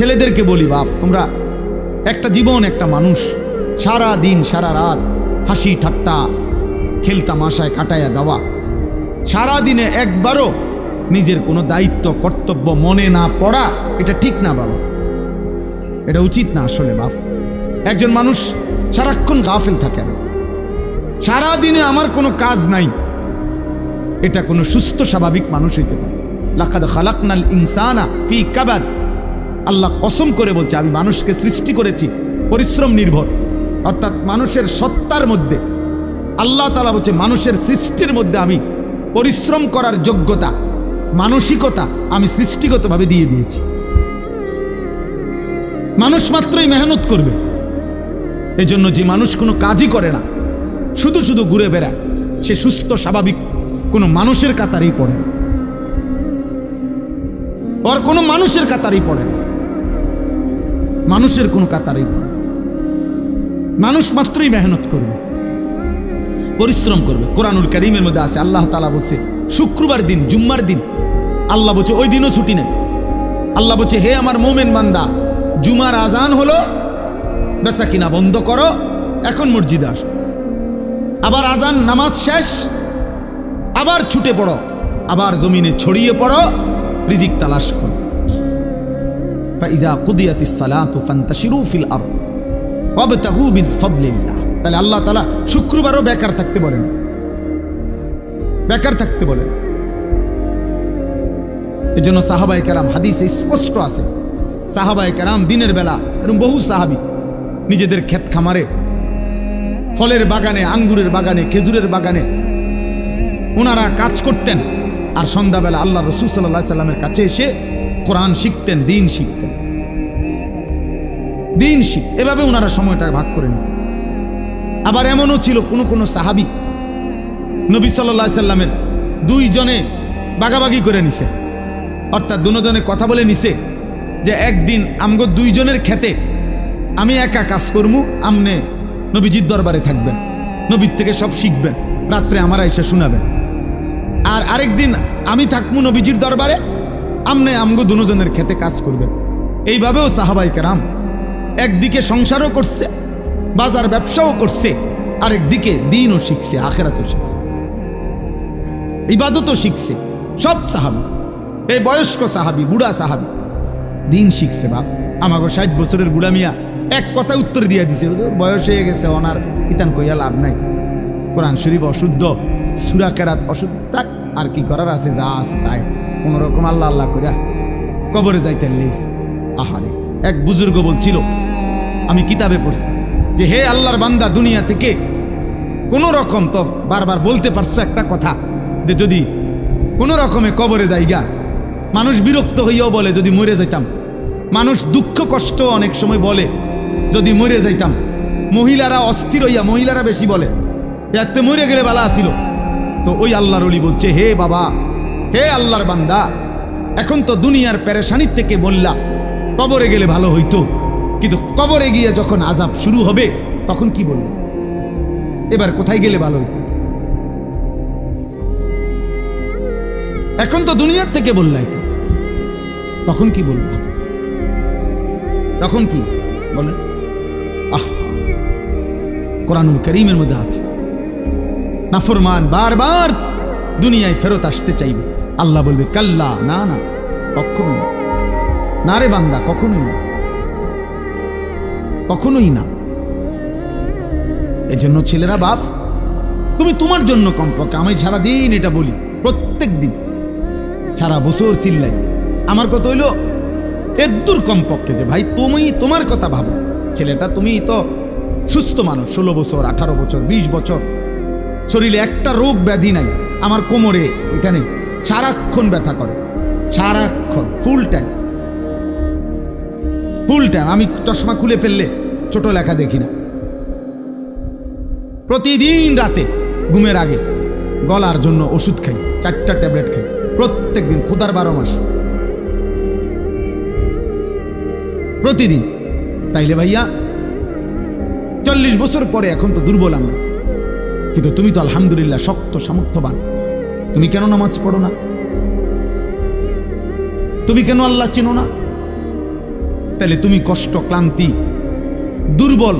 ছেলেদেরকে বলি, বাপ, তোমরা একটা জীবন, একটা মানুষ। সারা দিন, সারা রাত হাসি, ঠাট্টা খেলতামাশায় কাটাইয়া দেওয়া। সারা দিনে একবারও নিজের কোনো দায়িত্ব, কর্তব্য মনে না পড়া, এটা ঠিক না, বাবা। এটা উচিত না আসলে, বাপ। একজন মানুষ সারাক্ষণ গাফেল থাকেন সারা দিনে আমার কোনো কাজ নাই। এটা কোনো সুস্থ, স্বাভাবিক মানুষ হইতে পারে। লাকাদ খালাকনাল ইনসানা ফি কাবাদ। আল্লাহ কসম করে বলছে, আমি মানুষকে সৃষ্টি করেছি, পরিশ্রম নির্ভর। অর্থাৎ মানুষের সত্তার মধ্যে, আল্লাহ তালা বলছে, মানুষের সৃষ্টির মধ্যে আমি পরিশ্রম করার যোগ্যতা, মানসিকতা আমি সৃষ্টিগতভাবে দিয়ে দিয়েছি। মানুষ মাত্রই মেহনত করবে। এজন্য যে মানুষ কোনো কাজই করে না, শুধু শুধু ঘুরে বেড়ায়, সে সুস্থ, স্বাভাবিক কোনো মানুষের কাতারেই পড়ে না। ওর কোনো মানুষের কাতারেই পড়ে না। মানুষের কোনো কাতারেই মানুষ মাত্রই মেহনত করবে, পরিশ্রম করবে। কোরআনুল করিমের মধ্যে আছে, আল্লাহ তালা বলছে, শুক্রবার দিন, জুম্মার দিন, আল্লাহ বলছে, ওই দিনও ছুটি নেই। আল্লাহ বলছে, হে আমার মোমেন বান্দা, জুমার আজান হলো বেচা কিনা বন্ধ করো, এখন মসজিদে আস। আবার আজান নামাজ শেষ, আবার ছুটে পড়ো, আবার জমিনে ছড়িয়ে পড়ো, রিজিক তালাশ করো। তাহলে আল্লাহ শুক্রবারও বেকার থাকতে বলেন। বেকার থাকতে বলেন। হাদিসে স্পষ্ট আছে। দিনের বেলা এরকম বহু সাহাবি নিজেদের ক্ষেত খামারে, ফলের বাগানে, আঙ্গুরের বাগানে, খেজুরের বাগানে ওনারা কাজ করতেন। আর সন্ধ্যাবেলা আল্লাহ রসুল সাল্লাহ সাল্লামের কাছে এসে কোরআন শিখতেন, দিন শিখতেন। দিন শিখ এভাবে ওনারা সময়টা ভাগ করে নিছেন আবার এমনও ছিল কোনো কোনো সাহাবি নবী সাল্লাহ সাল্লামের দুইজনে বাগাবাগি করে নিছে। অর্থাৎ দুজনে কথা বলে নিছে যে একদিন আমগো দুইজনের খেতে আমি একা কাজ করমু, আমনে নবীজির দরবারে থাকবেন। নবীর থেকে সব শিখবেন, রাত্রে আমার এসে শোনাবেন। আর আরেকদিন আমি থাকব নবীজির দরবারে, আমনে আমগো দুজনের খেতে কাজ করবেন। এইভাবেও সাহাবাই কেরাম একদিকে সংসারও করছে, বাজার ব্যবসাও করছে, আরেকদিকে দিনও শিখছে, আখেরাতও শিখছে। ইবাদতও শিখছে, সব সাহাবি এই বয়স্ক সাহাবি, বুড়া সাহাবি। দিন শিখছে, বাপ। আমাকে ষাট বছরের বুড়া মিয়া এক কথা উত্তর দিয়ে দিছে বয়স হয়ে গেছে ওনার ইতান কইয়া লাভ নাই। কোরআন শরীফ অশুদ্ধ, সুরা কেরাত অশুদ্ধ, থাক, আর কি করার আছে, যা আছে তাই। কোন রকম আল্লাহ আল্লাহ কইরা কবরে যাইতেন লিস আহারে। এক বুজুর্গ বলছিল, আমি কিতাবে পড়ছি যে হে আল্লাহর বান্দা, দুনিয়া থেকে কোন রকম তো বারবার বলতে পারছ একটা কথা, যে যদি কোনো রকমে কবরে যাইগা, মানুষ বিরক্ত হইয়াও বলে যদি মরে যাইতাম। মানুষ দুঃখ কষ্ট অনেক সময় বলে যদি মরে যাইতাম। মহিলারা অস্থির হইয়া, মহিলারা বেশি বলে এতে মরে গেলে বালা আসিল তো ওই আল্লাহর অলি বলছে, হে বাবা, হে আল্লাহর বান্দা, এখন তো দুনিয়ার প্যারেশানির থেকে বললা কবরে গেলে ভালো হইতো। কিন্তু কবরে গিয়ে যখন আজাব শুরু হবে, তখন কি বলব? এবার কোথায় গেলে ভালো হইতো? এখন তো দুনিয়ার থেকে বললা এটা। তখন কি বলব? তখন কি? বলেন আহ! কোরআনুল করিমের মধ্যে আছে। নাফরমান বারবার দুনিয়ায় ফেরত আসতে চাইবে। আল্লাহ বলবে, কাল্লা, না না কখনোই না। না রে বান্দা, কখনোই না। কখনোই না। এজন্য ছেলেরা বাপ, তুমি তোমার জন্য কমপক্ষে আমি সারাদিন এটা বলি, প্রত্যেক দিন। সারা বছর চিল্লাই। আমার কথা হইল এদ্দুর কমপক্ষে যে ভাই তুমি তোমার কথা ভাবো। ছেলেটা তুমি তো সুস্থ মানুষ, ষোলো বছর, আঠারো বছর, বিশ বছর। শরীরে একটা রোগ ব্যাধি নাই, আমার কোমরে এখানে সারাক্ষণ ব্যথা করে, সারাক্ষণ ফুল টাইম ফুল টাইম আমি চশমা খুলে ফেললে ছোট লেখা দেখি না। প্রতিদিন রাতে ঘুমের আগে গলার জন্য ওষুধ খাই, চারটা ট্যাবলেট খাই প্রত্যেক দিন খুদার বারো মাস। প্রতিদিন। তাইলে ভাইয়া, চল্লিশ বছর পরে এখন তো দুর্বল আমরা। কিন্তু তুমি তো আলহামদুলিল্লাহ শক্ত, সামর্থ্যবান। তুমি কেন নামাজ পড়ো না? তুমি কেন আল্লাহ চেনো না? তাহলে তুমি কষ্ট, ক্লান্তি, দুর্বল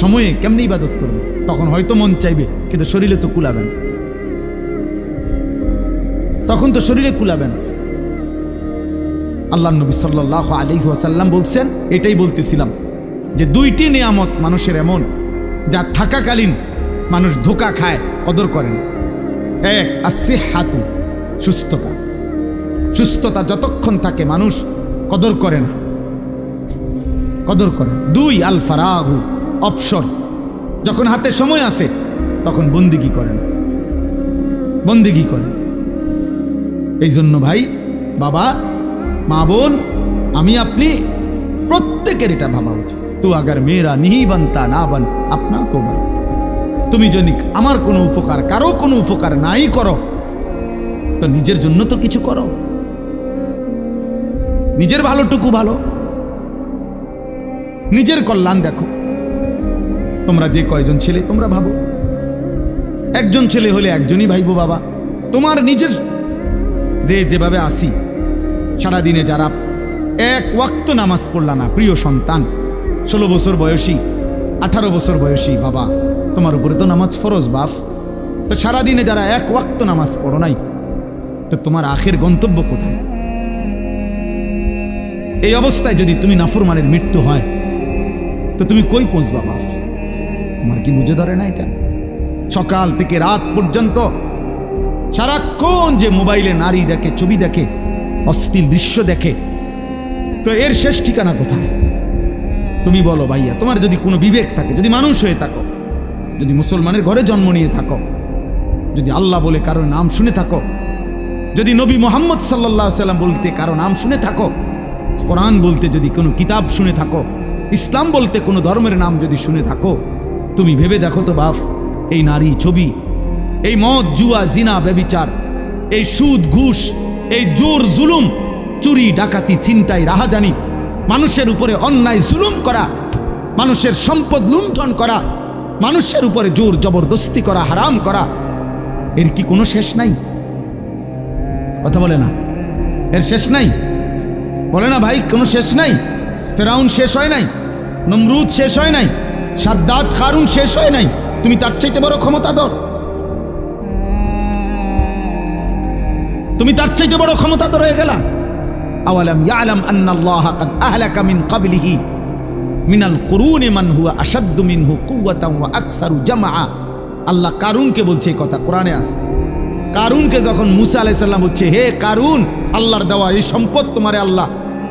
সময়ে কেমনি ইবাদত করবে? তখন হয়তো মন চাইবে, কিন্তু শরীরে তো কুলাবে না। তখন তো শরীরে কুলাবে না। আল্লাহ নবী সাল্লাহ আলী ওয়াসাল্লাম বলছেন, এটাই বলতেছিলাম যে দুইটি নিয়ামত মানুষের এমন, যা থাকাকালীন মানুষ ধোকা খায়, কদর করেন এক আসে হাতু সুস্থতা। সুস্থতা যতক্ষণ থাকে মানুষ কদর করে না। কদর করে। দুই, আল ফারাহু অপসর যখন হাতে সময় আসে তখন বন্দিগি করেন। বন্দিগি করেন। এই জন্য ভাই, বাবা, মা বোন, আমি, আপনি প্রত্যেকের এটা ভাবা উচিত। তু আগার মেয়েরা নিহি বানতা না বান আপনা তো বল তুমি যদি আমার কোনো উপকার, কারও কোনো উপকার নাই করো। তো নিজের জন্য তো কিছু করো। নিজের ভালোটুকু ভালো। নিজের কল্যাণ দেখো। তোমরা যে কয়জন ছেলে, তোমরা ভাবো। একজন ছেলে হলে একজনই ভাইবো বাবা। তোমার নিজের যে যেভাবে আসি, সারাদিনে যারা এক ওয়াক্ত নামাজ পড়লা না, প্রিয় সন্তান, ষোলো বছর বয়সী, আঠারো বছর বয়সী বাবা, তোমার উপরে তো নামাজ ফরজ বাফ তো সারাদিনে যারা এক ওয়াক্ত নামাজ পড়ো নাই, তো তোমার আখের গন্তব্য কোথায়? এই অবস্থায় যদি তুমি নাফরমানের মৃত্যু হয় তো তুমি কই পৌঁছবা, বাপ? তোমার কি বুঝে ধরে না এটা? সকাল থেকে রাত পর্যন্ত সারাক্ষণ যে মোবাইলে নারী দেখে, ছবি দেখে, অস্থির দৃশ্য দেখে, তো এর শেষ ঠিকানা কোথায়? তুমি বলো ভাইয়া, তোমার যদি কোনো বিবেক থাকে, যদি মানুষ হয়ে থাকো, যদি মুসলমানের ঘরে জন্ম নিয়ে থাকো, যদি আল্লাহ বলে কারও নাম শুনে থাকো, যদি নবী মোহাম্মদ সাল্লাহ সাল্লাম বলতে কারও নাম শুনে থাকো, কোরআন বলতে যদি কোনো কিতাব শুনে থাকো ইসলাম বলতে কোনো ধর্মের নাম যদি শুনে থাকো, তুমি ভেবে দেখো তো বাপ এই নারী ছবি, এই মদ, জুয়া, জিনা, ব্যবিচার, এই সুদ, ঘুষ, এই জোর, জুলুম, চুরি, ডাকাতি, ছিনতাই, রাহাজানি, মানুষের উপরে অন্যায়, জুলুম করা, মানুষের সম্পদ লুণ্ঠন করা, মানুষের উপরে জোর, জবরদস্তি করা, হারাম করা, এর কি কোনো শেষ নাই? কথা বলে না। এর শেষ নাই? বলে না ভাই, কোনো শেষ নাই? ফেরাউন শেষ হয় নাই, নমরুদ শেষ হয় নাই, সাদ্দাত, খারুন শেষ হয় নাই। তুমি তার চাইতে বড় ক্ষমতা দর তুমি তার চাইতে বড় ক্ষমতা দর হয়ে গেলা। আওয়ালাম ইয়ালাম আন্নাল্লাহ কাদ আহলাকা মিন ক্বাবলিহি মিনাল কুরুনি মান হুয়া আশাদ্দু মিনহু কুওয়াতান ওয়া আকসারু জামআ। আল্লাহ কারুনকে বলছে এই কথা কোরআনে আছে। কারুনকে যখন মুসা আলাইসাল্লাম বলছে, হে কারুন, আল্লাহর দেওয়া এই সম্পদ তোমারে আল্লাহ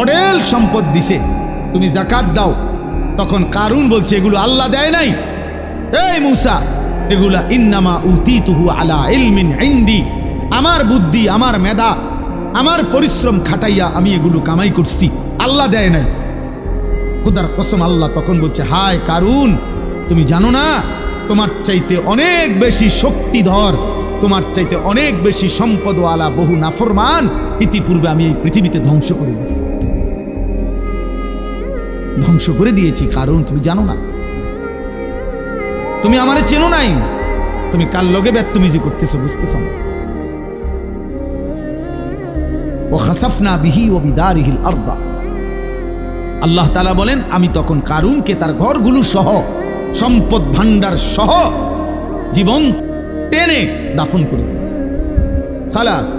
অডেল সম্পদ দিছে। তুমি জাকাত দাও। তখন কারুন বলছে, এগুলো আল্লাহ দেয় নাই? এই মুসা, এগুলা ইন্নামা উতি তুহু আলা ইলমিন ইন্দি। আমার বুদ্ধি, আমার মেধা, আমার পরিশ্রম খাটাইয়া আমি এগুলো কামাই করছি। আল্লাহ দেয় নাই। খুদার কসম, আল্লাহ তখন বলছে, হায় কারুন, তুমি জানো না, তোমার চাইতে অনেক বেশি শক্তিধর, তোমার চাইতে অনেক বেশি সম্পদওয়ালা, বহু নাফরমান, ইতিপূর্বে আমি এই পৃথিবীতে ধ্বংস করে দিয়েছি। ধ্বংস করে দিয়েছি, কারণ তুমি জানো না। তুমি আমারে চেনো নাই। তুমি কার লগে ব্যর্থমিজি করতেছো বুঝতেছ না। ও খাসাফনা বিহি ও বিদারিহিল আরদা। আল্লাহ তালা বলেন, আমি তখন কারুনকে তার ঘরগুলো সহ, সম্পদ ভান্ডার সহ জীবন টেনে দাফন করে। খালাস,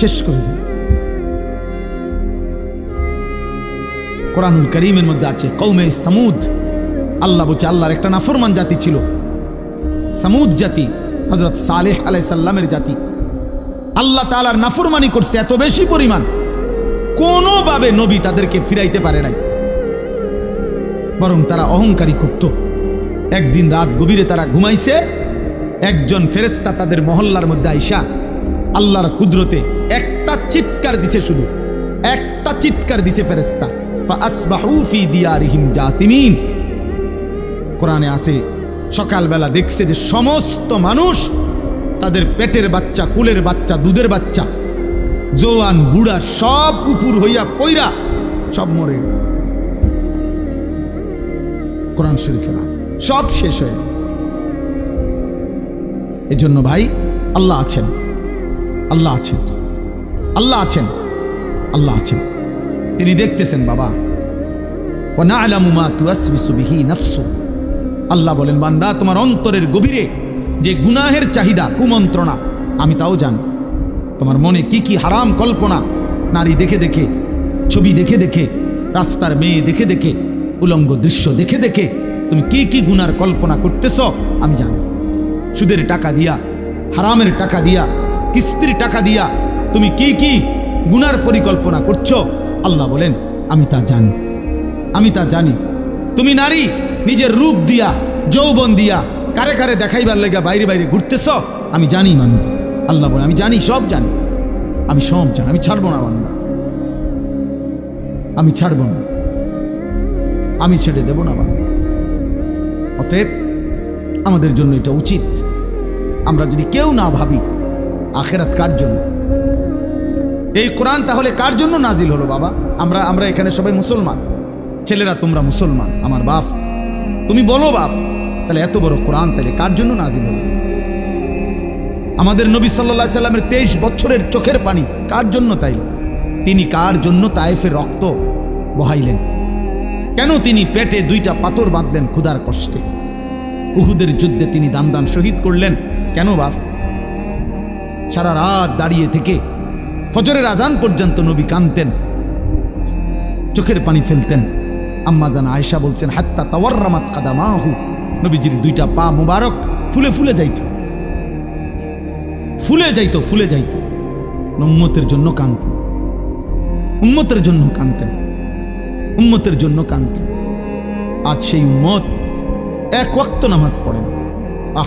শেষ করে দিল কোরআনুল করিমের মধ্যে আছে কৌমে সামুদ। আল্লাহ বলছে, আল্লাহর একটা নাফরমান জাতি ছিল। সামুদ জাতি হজরত সালেহ আলাই সাল্লামের জাতি। আল্লাহ তালার নাফরমানি করছে এত বেশি পরিমাণ। কোনোভাবে নবী তাদেরকে ফিরাইতে পারে নাই। বরং তারা অহংকারী খুঁজত একদিন রাত গভীরে তারা ঘুমাইছে, একজন ফেরেস্তা তাদের মহল্লার মধ্যে আইসা আল্লাহর কুদরতে একটা চিৎকার দিছে শুধু। একটা চিৎকার দিছে ফেরেস্তা কোরআনে আসে সকালবেলা দেখছে যে সমস্ত মানুষ তাদের পেটের বাচ্চা, কুলের বাচ্চা, দুধের বাচ্চা, জোয়ান, বুড়া সব উপুর হইয়া পইরা সব মরে গেছে। কোরআন শরীফেরা সব শেষ হয়ে গেছে। এজন্য ভাই, আল্লাহ আছেন। আল্লাহ আছেন। আল্লাহ আছেন। আল্লাহ আছেন। তিনি দেখতেছেন, বাবা। ও না আলামুমা তুয়াসবিসু বিহি আল্লাহ বলেন, বান্দা, তোমার অন্তরের গভীরে যে গুনাহের চাহিদা, কুমন্ত্রণা, আমি তাও জানি। তোমার মনে কি কি হারাম কল্পনা? নারী দেখে দেখে, ছবি দেখে দেখে, রাস্তার মেয়ে দেখে দেখে, উলঙ্গ দৃশ্য দেখে দেখে, তুমি কি কি গুনার কল্পনা করতেছ, আমি জানি। সুদের টাকা দিয়া, হারামের টাকা দিয়া, কিস্তির টাকা দিয়া, তুমি কি কি গুনার পরিকল্পনা করছ আল্লাহ বলেন, আমি তা জানি। আমি তা জানি। তুমি নারী, নিজের রূপ দিয়া, যৌবন দিয়া, কারে কারে দেখাইবার লেগা বাইরে বাইরে ঘুরতেছ? আমি জানি মান্দা আল্লাহ বলে আমি জানি, সব জানি। আমি সব জানি। আমি ছাড়বো না, বান্দা। আমি ছাড়বো না। আমি ছেড়ে দেব না, বান্দা। অতএব, আমাদের জন্য এটা উচিত। আমরা যদি কেউ না ভাবি, আখেরাত কার জন্য? এই কোরআন তাহলে কার জন্য নাজিল হলো বাবা? আমরা আমরা এখানে সবাই মুসলমান। ছেলেরা, তোমরা মুসলমান, আমার বাপ। তুমি বলো বাপ, তাহলে এত বড় কোরআন তাহলে কার জন্য নাজিল হলো? আমাদের নবী সাল্লাহ সাল্লামের তেইশ বছরের চোখের পানি কার জন্য তাই? তিনি কার জন্য তায়েফের রক্ত বহাইলেন? কেন তিনি পেটে দুইটা পাথর বাঁধলেন ক্ষুধার কষ্টে? উহুদের যুদ্ধে তিনি দান দান শহীদ করলেন। কেন বাপ? সারা রাত দাঁড়িয়ে থেকে ফজরের আজান পর্যন্ত নবী কানতেন চোখের পানি ফেলতেন। আম্মা জান আয়েশা বলছেন, হাত্তা তাওয়ার তাওয়ার্রামাত কাদামাহু। নবীজির দুইটা পা মুবারক ফুলে ফুলে যাইত। ফুলে যাইত ফুলে যাইত। উম্মতের জন্য কানতেন উম্মতের জন্য কানতেন উম্মতের জন্য কানতেন আজ সেই উম্মত এক ওয়াক্ত নামাজ পড়েন। আহ!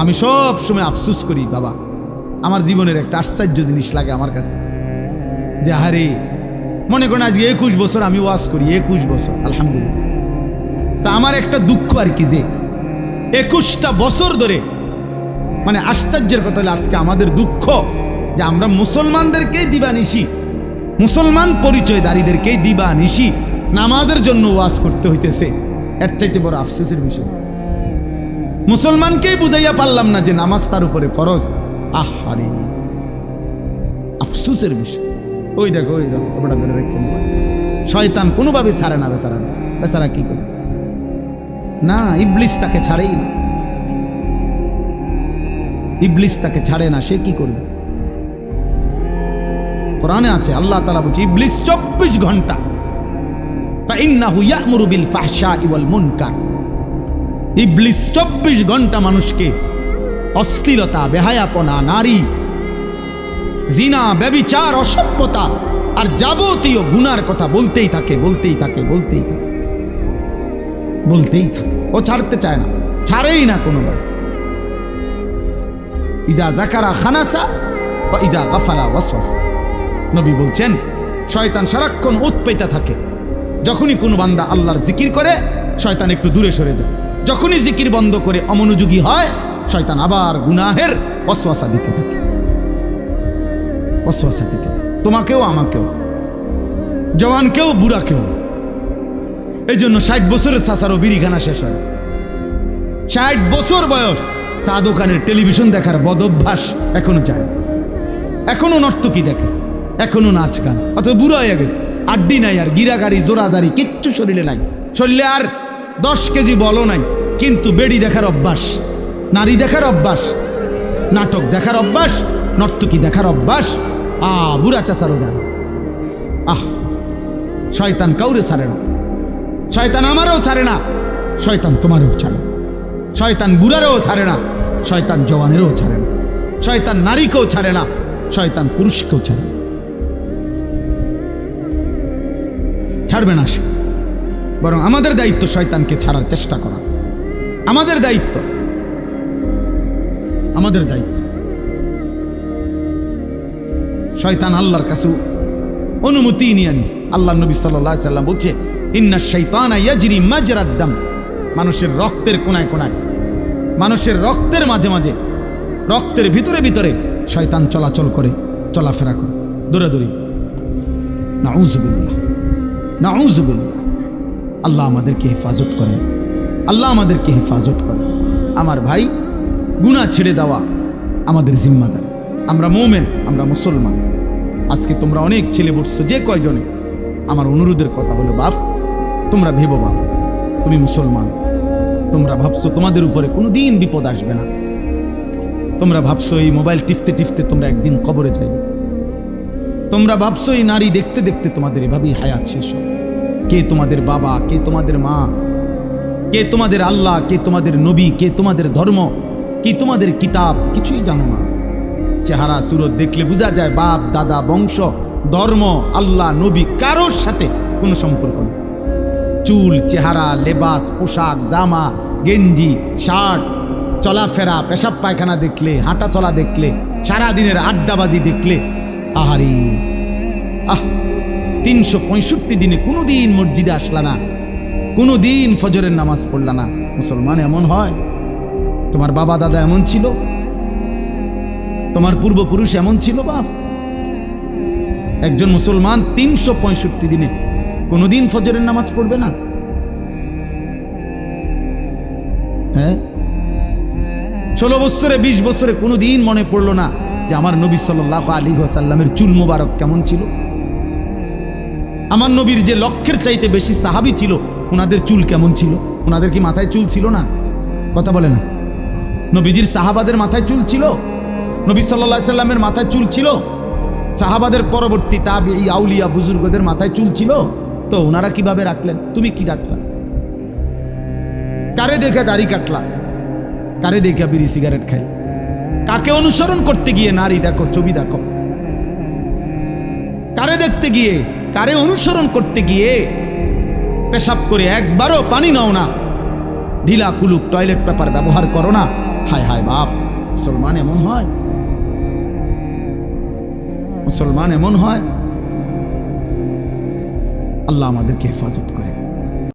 আমি সব সময় আফসুস করি, বাবা। আমার জীবনের একটা আশ্চর্য জিনিস লাগে আমার কাছে। যে আরে মনে করেন আজকে একুশ বছর আমি ওয়াজ করি, একুশ বছর, আলহামদুলিল্লাহ। তা আমার একটা দুঃখ আর কি যে একুশটা বছর ধরে মানে আশ্চর্যের কথা হলো আজকে আমাদের দুঃখ যে আমরা মুসলমানদেরকেই দিবানিশি, মুসলমান পরিচয়দারীদেরকেই দিবানিশি, নামাজের জন্য ওয়াজ করতে হইতেছে। এর চাইতে বড় আফসোসের বিষয়। মুসলমানকেই বুঝাইয়া পারলাম না যে নামাজ তার উপরে ফরজ। আহারে আফসুসের বিষয়। ওই দেখো ওই দেখো ওটা ধরে রেখেছেন। শয়তান কোনোভাবে ছাড়ে না বেচারা। বেচারা কি করে? না ইবলিস তাকে ছাড়েই না। ইবলিস তাকে ছাড়ে না সে কি করবে? কোরআনে আছে আল্লাহ তালা বলছে ইবলিস চব্বিশ ঘণ্টা ইবলিস চব্বিশ ঘণ্টা মানুষকে অস্থিরতা, বেহায়াপনা, নারী। জিনা, ব্যবিচার, অসভ্যতা আর যাবতীয় গুনার কথা বলতেই থাকে বলতেই থাকে বলতেই থাকে। বলতেই থাকে। ও ছাড়তে চায় না, ছাড়েই না কোনোবার। ইজা জাকারা খানাসা বা ইজা গাফালা ওয়াসওয়াসা। নবী বলছেন, শয়তান সারাক্ষণ উৎপেতা থাকে। যখনই কোনো বান্দা আল্লাহর জিকির করে, শয়তান একটু দূরে সরে যায়। যখনই জিকির বন্ধ করে অমনোযোগী হয় শয়তান আবার গুনাহের অশ্বাসা দিতে থাকে। অশ্বাসা দিতে থাকে। তোমাকেও, আমাকেও, জওয়ানকেও, বুড়াকেও। এই জন্য ষাট বছরের চাষারও বিড়িখানা শেষ হয় ষাট বছর বয়স চা দোকানের টেলিভিশন দেখার বদভ্যাস এখনও যায় এখনও নর্তকী দেখে, এখনও নাচ গান। অত বুড়ো হয়ে গেছে। আড্ডি নাই আর, গিরাগারি, জোরাজারি, কিচ্ছু শরীরে নাই। শরীরে আর দশ কেজি বলো নাই। কিন্তু বেড়ি দেখার অভ্যাস। নারী দেখার অভ্যাস, নাটক দেখার অভ্যাস, নর্তকী দেখার অভ্যাস, আ, বুড়া চাচারও যায় আহ, শয়তান কাউরে ছাড়ে না। শয়তান আমারও ছাড়ে না, শয়তান তোমারও ছাড়ে। শয়তান বুড়ারও ছাড়ে না, শয়তান জওয়ানেরও ছাড়ে না। শয়তান নারীকেও ছাড়ে না, শয়তান পুরুষকেও ছাড়ে। ছাড়বে না সে। বরং আমাদের দায়িত্ব শয়তানকে ছাড়ার চেষ্টা করা। আমাদের দায়িত্ব আমাদের দায়িত্ব। শয়তান আল্লাহর কাছে অনুমতি নিয়ে আনিস। আল্লাহ নবী সাল্লাহ সাল্লাম বলছে, ইন্না শৈতান ইয়াজরি মাজরাদ্দাম মানুষের রক্তের কোনায় কোনায়, মানুষের রক্তের মাঝে মাঝে, রক্তের ভিতরে ভিতরে শয়তান চলাচল করে, চলাফেরা করে। দৌড়াদৌড়ি। নাউজুবিল্লাহ নাউজুবিল্লাহ আল্লাহ আমাদেরকে হেফাজত করেন। আল্লাহ আমাদেরকে হেফাজত করেন। আমার ভাই গুনাহ ছেড়ে দেওয়া আমাদের জিম্মাদার। আমরা মোমেন, আমরা মুসলমান। আজকে তোমরা অনেক ছেলে বসছো, যে কয়জনে? আমার অনুরোধের কথা হলো, বাপ, তোমরা ভেবো বাপ, তুমি মুসলমান। তোমরা ভাবছ তোমাদের উপরে কোনো দিন বিপদ আসবে না। তোমরা ভাবছ এই মোবাইল টিপতে টিপতে তোমরা একদিন কবরে যাবে তোমরা ভাবছ এই নারী দেখতে দেখতে তোমাদের এভাবেই হায়াত শেষ হবে। কে তোমাদের বাবা, কে তোমাদের মা, কে তোমাদের আল্লাহ, কে তোমাদের নবী, কে তোমাদের ধর্ম কি তোমাদের কিতাব? কিছুই জানো না। চেহারা, সুরত দেখলে বোঝা যায় বাপ, দাদা, বংশ, ধর্ম, আল্লাহ, নবী কারোর সাথে কোনো সম্পর্ক নেই। চুল, চেহারা, লেবাস, পোশাক, জামা, গেঞ্জি, শার্ট, চলাফেরা, পেশাব পায়খানা দেখলে হাঁটা চলা দেখলে, সারাদিনের আড্ডাবাজি দেখলে, আহারি! আহ! তিনশো পঁয়ষট্টি দিনে কোনো দিন মসজিদে আসলা না কোনো দিন ফজরের নামাজ পড়লা না। মুসলমান এমন হয়? তোমার বাবা দাদা এমন ছিল? তোমার পূর্বপুরুষ এমন ছিল, বাপ? একজন মুসলমান তিনশো পঁয়ষট্টি দিনে কোনোদিন ফজরের নামাজ পড়বে না? হ্যাঁ? ষোলো বছরে, বিশ বছরে কোনোদিন মনে পড়ল না যে আমার নবী সাল্লাহ আলী ওসাল্লামের চুল মোবারক কেমন ছিল? আমার নবীর যে লক্ষ্যের চাইতে বেশি সাহাবি ছিল, ওনাদের চুল কেমন ছিল? ওনাদের কি মাথায় চুল ছিল না? কথা বলে না। নবীজির সাহাবাদের মাথায় চুল ছিল? নবী সাল্লাহ সাল্লামের মাথায় চুল ছিল? সাহাবাদের পরবর্তী তাবি আউলিয়া বুজুর্গদের মাথায় চুল ছিল? তো ওনারা কীভাবে রাখলেন? তুমি কি রাখলা? কারে দেখে দাড়ি কাটলা? কারে দেখে বিড়ি সিগারেট খাই কাকে অনুসরণ করতে গিয়ে নারী দেখো, ছবি দেখো? কারে দেখতে গিয়ে, কারে অনুসরণ করতে গিয়ে পেশাব করে একবারও পানি নাও না? ঢিলা কুলুক টয়লেট পেপার ব্যবহার করো না? হায় হায় বাপ মুসলমান এমন হয়? মুসলমান এমন হয়? আল্লাহ আমাদেরকে হেফাজত করে।